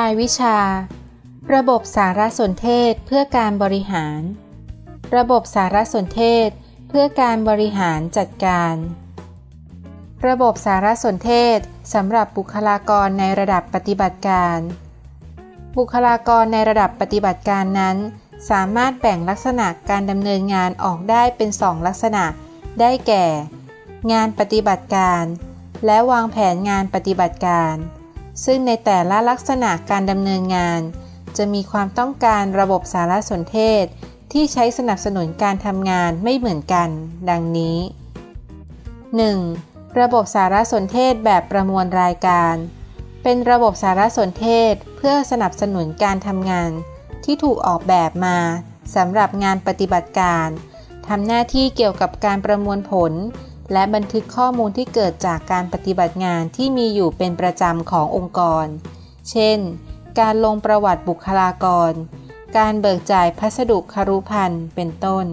รายวิชา ระบบสารสนเทศเพื่อการบริหาร ระบบสารสนเทศเพื่อการบริหารจัดการ ระบบสารสนเทศสำหรับบุคลากรในระดับปฏิบัติการ บุคลากรในระดับปฏิบัติการนั้น สามารถแบ่งลักษณะการดำเนินงานออกได้เป็นสองลักษณะ ได้แก่ งานปฏิบัติการ และวางแผนงานปฏิบัติการ ซึ่งในแต่ละลักษณะการดำเนินงาน จะมีความต้องการระบบสารสนเทศ ที่ใช้สนับสนุนการทำงานไม่เหมือนกัน ดังนี้ 1. ระบบสารสนเทศแบบประมวลรายการ เป็นระบบสารสนเทศเพื่อสนับสนุนการทำงาน ที่ถูกออกแบบมาสำหรับงานปฏิบัติการทำหน้าที่เกี่ยวกับการประมวลผล และบันทึกข้อมูลที่เกิดจากการปฏิบัติงานที่มีอยู่เป็นประจำขององค์กร เช่น การลงประวัติบุคลากร การเบิกจ่ายพัสดุคารุพันธ์เป็นต้น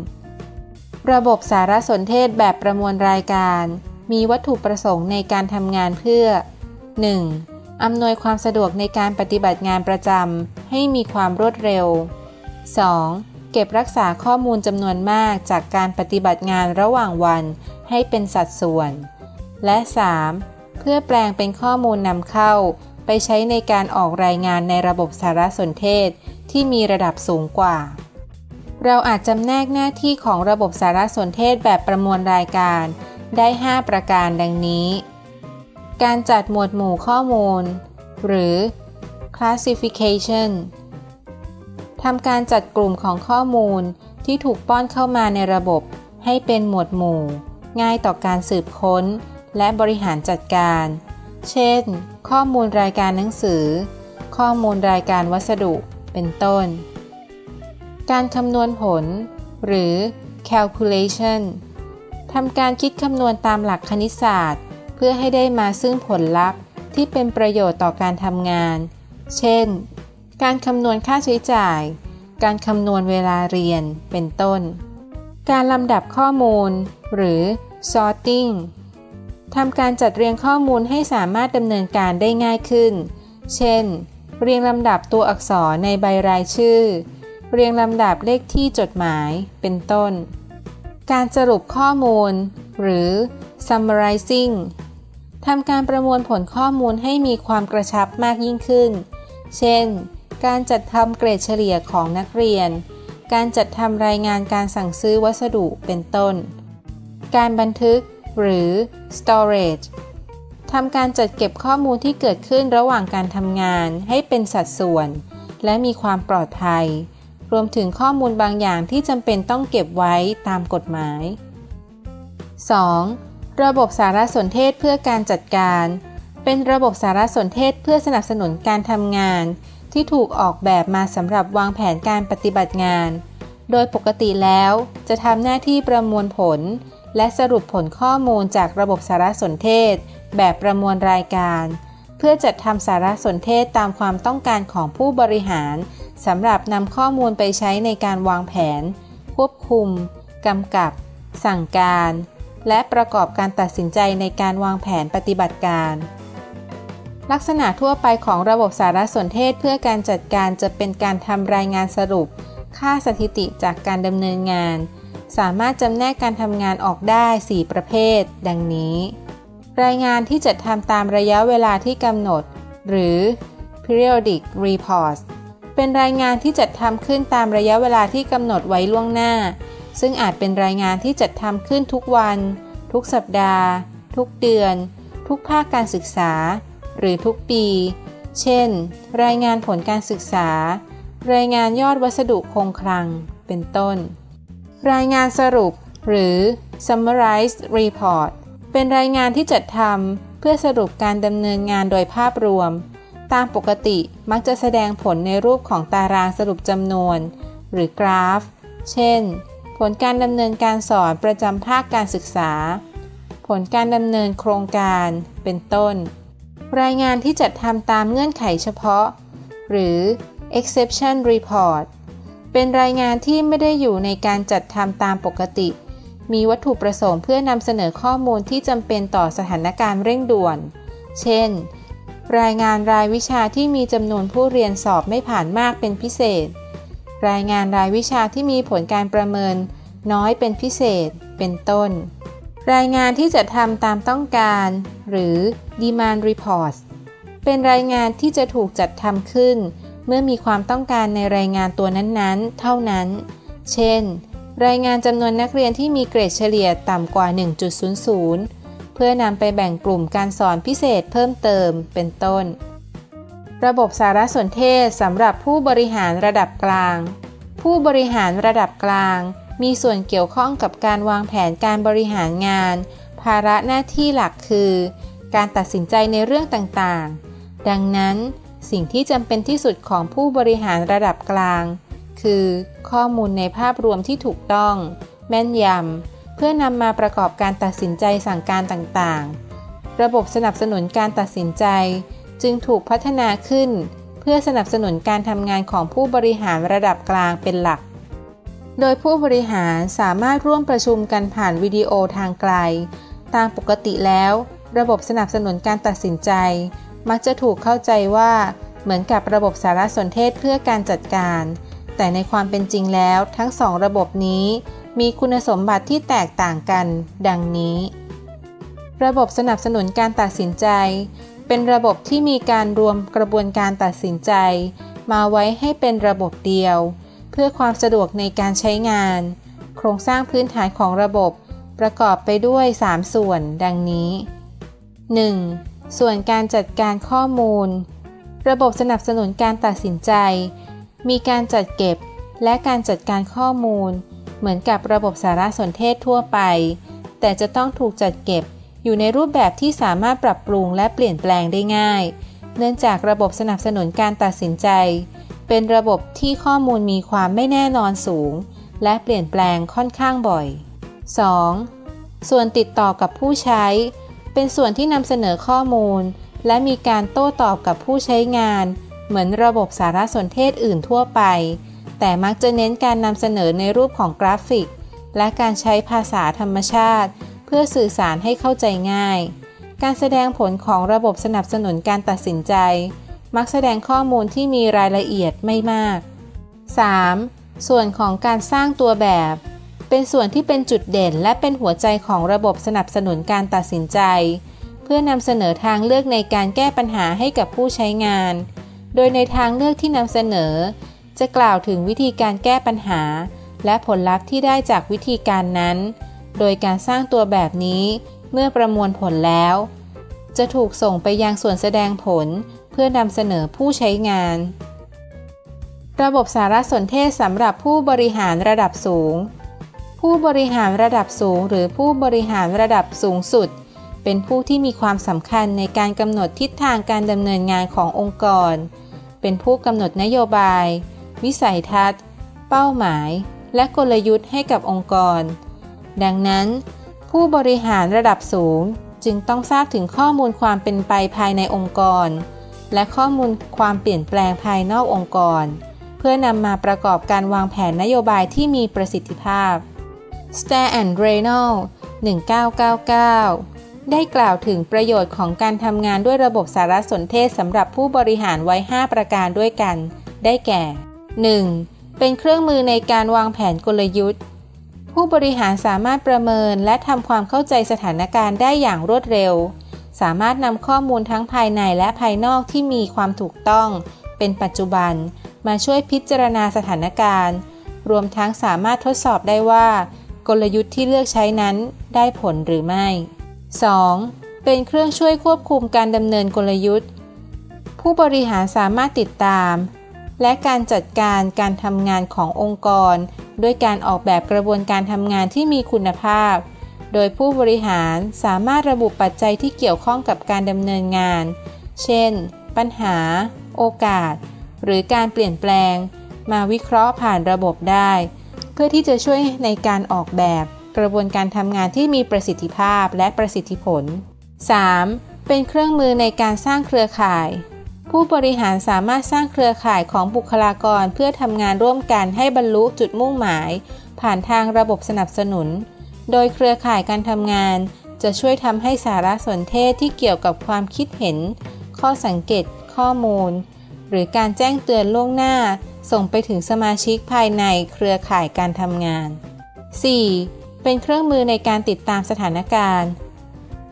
ระบบสารสนเทศแบบประมวลรายการ มีวัตถุประสงค์ในการทำงานเพื่อ 1. อำนวยความสะดวกในการปฏิบัติงานประจำให้มีความรวดเร็ว 2. เก็บรักษาข้อมูลจำนวนมากจากการปฏิบัติงานระหว่างวันให้เป็นสัดส่วน และ 3. เพื่อแปลงเป็นข้อมูลนำเข้า ไปใช้ในการออกรายงานในระบบสารสนเทศที่มีระดับสูงกว่า เราอาจจำแนกหน้าที่ของระบบสารสนเทศแบบประมวลรายการ ได้ 5 ประการดังนี้ การจัดหมวดหมู่ข้อมูล หรือ classification ทำการจัดกลุ่มของข้อมูลที่ถูกป้อนเข้ามาในระบบให้เป็นหมวดหมู่ ง่ายต่อการสืบค้น และบริหารจัดการ เช่น ข้อมูลรายการหนังสือ ข้อมูลรายการวัสดุ เป็นต้น การคำนวณผล หรือ calculation ทำการคิดคำนวณตามหลักคณิตศาสตร์ เพื่อให้ได้มาซึ่งผลลัพธ์ที่เป็นประโยชน์ต่อการทำงาน เช่น การคำนวณค่าใช้จ่าย การคำนวณเวลาเรียน เป็นต้น การลำดับข้อมูล หรือ sorting ทำการจัดเรียงข้อมูลให้สามารถดำเนินการได้ง่ายขึ้น เช่น เรียงลำดับตัวอักษรในใบรายชื่อ เรียงลำดับเลขที่จดหมาย เป็นต้น การสรุปข้อมูล หรือ summarizing ทำการประมวลผลข้อมูลให้มีความกระชับมากยิ่งขึ้น เช่น การจัดทำเกรดเฉลี่ยของนักเรียน การจัดทำรายงานการสั่งซื้อวัสดุเป็นต้น การบันทึก หรือ storage ทำการจัดเก็บข้อมูลที่เกิดขึ้นระหว่างการทำงานให้เป็นสัดส่วน และมีความปลอดภัย รวมถึงข้อมูลบางอย่างที่จำเป็นต้องเก็บไว้ตามกฎหมาย 2. ระบบสารสนเทศเพื่อการจัดการ เป็นระบบสารสนเทศเพื่อสนับสนุนการทำงาน ที่ถูกออกแบบมาสำหรับวางแผนการปฏิบัติงาน โดยปกติแล้วจะทำหน้าที่ประมวลผล และสรุปผลข้อมูลจากระบบสารสนเทศ แบบประมวลรายการ เพื่อจัดทำสารสนเทศตามความต้องการของผู้บริหารสำหรับนำข้อมูลไปใช้ในการวางแผน ควบคุมกำกับ สั่งการ และประกอบการตัดสินใจในการวางแผนปฏิบัติการ ลักษณะทั่วไปของระบบสารสนเทศเพื่อการจัดการจะเป็นการทำรายงานสรุป ค่าสถิติจากการดำเนินงาน สามารถจำแนกการทำงานออกได้ 4 ประเภท ดังนี้ รายงานที่จะทำตามระยะเวลาที่กำหนด หรือ periodic reports เป็นรายงานที่จัดทำขึ้นตามระยะเวลาที่กำหนดไว้ล่วงหน้า ซึ่งอาจเป็นรายงานที่จัดทำขึ้นทุกวัน ทุกสัปดาห์ ทุกเดือน ทุกภาคการศึกษา หรือทุกปี เช่น รายงานผลการศึกษา รายงานยอดวัสดุคงคลัง เป็นต้น รายงานสรุป หรือ summarized report เป็นรายงานที่จัดทำเพื่อสรุปการดำเนินงานโดยภาพรวม ตามปกติมักจะแสดงผลในรูปของตารางสรุปจำนวน หรือกราฟ เช่น ผลการดำเนินการสอนประจำภาคการศึกษา ผลการดำเนินโครงการ เป็นต้น รายงานที่จัดทำตามเงื่อนไขเฉพาะ หรือ exception report เป็นรายงานที่ไม่ได้อยู่ในการจัดทำตามปกติ มีวัตถุประสงค์เพื่อนำเสนอข้อมูลที่จำเป็นต่อสถานการณ์เร่งด่วน เช่น รายงานรายวิชาที่มีจำนวนผู้เรียนสอบไม่ผ่านมากเป็นพิเศษ รายงานรายวิชาที่มีผลการประเมิน น้อยเป็นพิเศษ เป็นต้น รายงานที่จะทำตามต้องการ หรือ demand reports เป็นรายงานที่จะถูกจัดทำขึ้น เมื่อมีความต้องการในรายงานตัวนั้นๆ เท่านั้น เช่น รายงานจำนวนนักเรียนที่มีเกรดเฉลี่ยต่ำกว่า 1.00 เพื่อนำไปแบ่งกลุ่มการสอนพิเศษเพิ่มเติม เป็นต้น ระบบสารสนเทศสำหรับผู้บริหารระดับกลาง ผู้บริหารระดับกลาง มีส่วนเกี่ยวข้องกับการวางแผนการบริหารงาน ภาระหน้าที่หลักคือ การตัดสินใจในเรื่องต่างๆ ดังนั้นสิ่งที่จำเป็นที่สุดของผู้บริหารระดับกลาง คือข้อมูลในภาพรวมที่ถูกต้อง แม่นยำ เพื่อนำมาประกอบการตัดสินใจสั่งการต่างๆ ระบบสนับสนุนการตัดสินใจ จึงถูกพัฒนาขึ้น เพื่อสนับสนุนการทำงานของผู้บริหารระดับกลางเป็นหลัก โดยผู้บริหารสามารถร่วมประชุมกันผ่านวิดีโอทางไกล ตามปกติแล้ว ระบบสนับสนุนการตัดสินใจ มักจะถูกเข้าใจว่าเหมือนกับระบบสารสนเทศเพื่อการจัดการ แต่ในความเป็นจริงแล้วทั้งสองระบบนี้ มีคุณสมบัติที่แตกต่างกัน ดังนี้ ระบบสนับสนุนการตัดสินใจ เป็นระบบที่มีการรวมกระบวนการตัดสินใจ มาไว้ให้เป็นระบบเดียว เพื่อความสะดวกในการใช้งาน โครงสร้างพื้นฐานของระบบ ประกอบไปด้วย 3 ส่วน ดังนี้ 1. ส่วนการจัดการข้อมูล ระบบสนับสนุนการตัดสินใจ มีการจัดเก็บและการจัดการข้อมูล เหมือนกับระบบสารสนเทศทั่วไป แต่จะต้องถูกจัดเก็บอยู่ในรูปแบบที่สามารถปรับปรุงและเปลี่ยนแปลงได้ง่าย เนื่องจากระบบสนับสนุนการตัดสินใจ เป็นระบบที่ข้อมูลมีความไม่แน่นอนสูง และเปลี่ยนแปลงค่อนข้างบ่อย 2. ส่วนติดต่อกับผู้ใช้ เป็นส่วนที่นำเสนอข้อมูล และมีการโต้ตอบกับผู้ใช้งาน เหมือนระบบสารสนเทศอื่นทั่วไป แต่มักจะเน้นการนำเสนอในรูปของกราฟิก และการใช้ภาษาธรรมชาติ เพื่อสื่อสารให้เข้าใจง่าย การแสดงผลของระบบสนับสนุนการตัดสินใจ มักแสดงข้อมูลที่มีรายละเอียดไม่มาก 3. ส่วนของการสร้างตัวแบบ เป็นส่วนที่เป็นจุดเด่นและเป็นหัวใจของระบบสนับสนุนการตัดสินใจ เพื่อนำเสนอทางเลือกในการแก้ปัญหาให้กับผู้ใช้งาน โดยในทางเลือกที่นำเสนอ จะกล่าวถึงวิธีการแก้ปัญหา และผลลัพธ์ที่ได้จากวิธีการนั้น โดยการสร้างตัวแบบนี้เมื่อประมวลผลแล้ว จะถูกส่งไปยังส่วนแสดงผล เพื่อนำเสนอผู้ใช้งาน ระบบสารสนเทศสำหรับผู้บริหารระดับสูง ผู้บริหารระดับสูง หรือผู้บริหารระดับสูงสุด เป็นผู้ที่มีความสำคัญในการกำหนดทิศทางการดำเนินงานขององค์กร เป็นผู้กำหนดนโยบาย วิสัยทัศน์ เป้าหมาย และกลยุทธ์ให้กับองค์กร ดังนั้น ผู้บริหารระดับสูงจึงต้องทราบถึงข้อมูลความเป็นไปภายในองค์กร และข้อมูลความเปลี่ยนแปลงภายนอกองค์กร เพื่อนำมาประกอบการวางแผนนโยบายที่มีประสิทธิภาพ s t a r and Reynolds 1999 ได้กล่าวถึงประโยชน์ของการทำงานด้วยระบบสารสนเทศสำหรับผู้บริหารไว้ 5 ประการด้วยกัน ได้แก่ 1. เป็นเครื่องมือในการวางแผนกลยุทธ์ ผู้บริหารสามารถประเมินและทำความเข้าใจสถานการณ์ได้อย่างรวดเร็ว สามารถนำข้อมูลทั้งภายในและภายนอกที่มีความถูกต้อง เป็นปัจจุบันมาช่วยพิจารณาสถานการณ์ รวมทั้งสามารถทดสอบได้ว่า กลยุทธ์ที่เลือกใช้นั้นได้ผลหรือไม่ 2. เป็นเครื่องช่วยควบคุมการดำเนินกลยุทธ์ ผู้บริหารสามารถติดตาม และการจัดการการทำงานขององค์กร ด้วยการออกแบบกระบวนการทำงานที่มีคุณภาพ โดยผู้บริหารสามารถระบุปัจจัยที่เกี่ยวข้องกับการดำเนินงาน เช่น ปัญหา โอกาส หรือการเปลี่ยนแปลง มาวิเคราะห์ผ่านระบบได้ พื่อที่จะช่วยในการออกแบบ กระบวนการทำงานที่มีประสิทธิภาพและประสิทธิผล 3. เป็นเครื่องมือในการสร้างเครือข่าย ผู้บริหารสามารถสร้างเครือข่ายของบุคลากรเพื่อทำงานร่วมกันให้บรรลุจุดมุ่งหมาย ผ่านทางระบบสนับสนุน โดยเครือข่ายการทำงาน จะช่วยทำให้สารสนเทศที่เกี่ยวกับความคิดเห็น ข้อสังเกต ข้อมูล หรือการแจ้งเตือนล่วงหน้า ส่งไปถึงสมาชิกภายในเครือข่ายการทำงาน 4. เป็นเครื่องมือในการติดตามสถานการณ์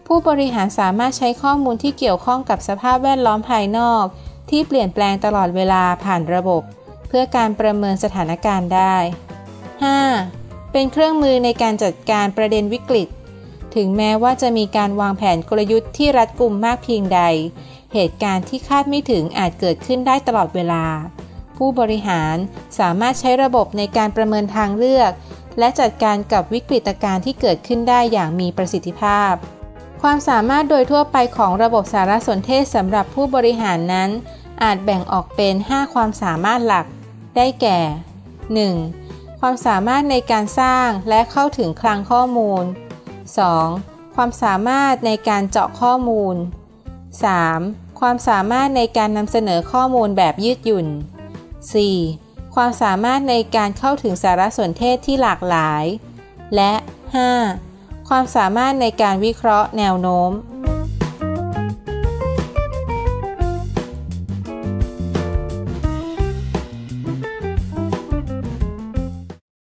ผู้บริหารสามารถใช้ข้อมูลที่เกี่ยวข้องกับสภาพแวดล้อมภายนอก ที่เปลี่ยนแปลงตลอดเวลาผ่านระบบ เพื่อการประเมินสถานการณ์ได้ 5. เป็นเครื่องมือในการจัดการประเด็นวิกฤต ถึงแม้ว่าจะมีการวางแผนกลยุทธ์ที่รัดกุมมากเพียงใด เหตุการณ์ที่คาดไม่ถึงอาจเกิดขึ้นได้ตลอดเวลา ผู้บริหารสามารถใช้ระบบในการประเมินทางเลือก และจัดการกับวิกฤตการณ์ที่เกิดขึ้นได้อย่างมีประสิทธิภาพ ความสามารถโดยทั่วไปของระบบสารสนเทศสำหรับผู้บริหารนั้น อาจแบ่งออกเป็น 5 ความสามารถหลัก ได้แก่ 1. ความสามารถในการสร้างและเข้าถึงคลังข้อมูล 2. ความสามารถในการเจาะข้อมูล 3. ความสามารถในการนำเสนอข้อมูลแบบยืดหยุ่น 4. ความสามารถในการเข้าถึงสารสนเทศที่หลากหลาย และ 5. ความสามารถในการวิเคราะห์แนวโน้ม